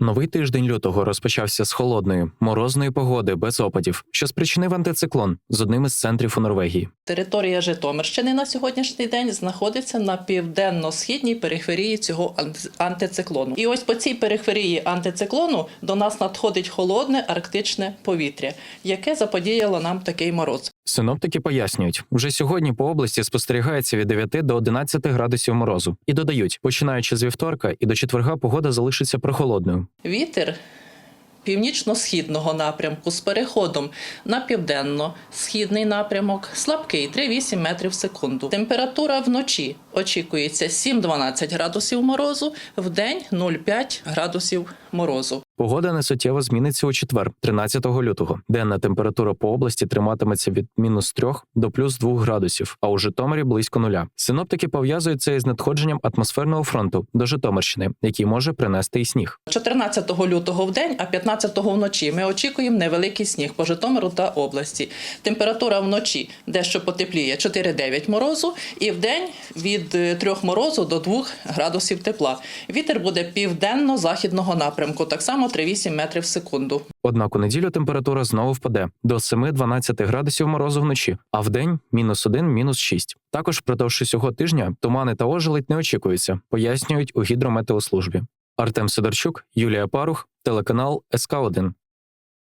Новий тиждень лютого розпочався з холодної, морозної погоди без опадів, що спричинив антициклон з одним із центрів у Норвегії. Територія Житомирщини на сьогоднішній день знаходиться на південно-східній периферії цього антициклону. І ось по цій периферії антициклону до нас надходить холодне арктичне повітря, яке заподіяло нам такий мороз. Синоптики пояснюють, вже сьогодні по області спостерігається від 9 до 11 градусів морозу і додають, починаючи з вівторка і до четверга погода залишиться прохолодною. Вітер північно-східного напрямку з переходом на південно-східний напрямок слабкий 3-8 метрів в секунду. Температура вночі очікується 7-12 градусів морозу, вдень 0,5 градусів морозу. Погода несуттєво зміниться у четвер, 13 лютого. Денна температура по області триматиметься від мінус 3 до плюс 2 градусів, а у Житомирі близько нуля. Синоптики пов'язують це із надходженням атмосферного фронту до Житомирщини, який може принести і сніг. 14 лютого в день, а 15 вночі ми очікуємо невеликий сніг по Житомиру та області. Температура вночі дещо потепліє 4-9 морозу, і в день від 3 морозу до 2 градусів тепла. Вітер буде південно-західного напрямку, так само 3-8 метрів в секунду. Однак у неділю температура знову впаде до 7-12 градусів морозу вночі, а в день мінус 1, мінус 6. Також впродовж усього тижня тумани та ожеледь не очікуються, пояснюють у гідрометеослужбі. Артем Сидорчук, Юлія Парух, телеканал СК 1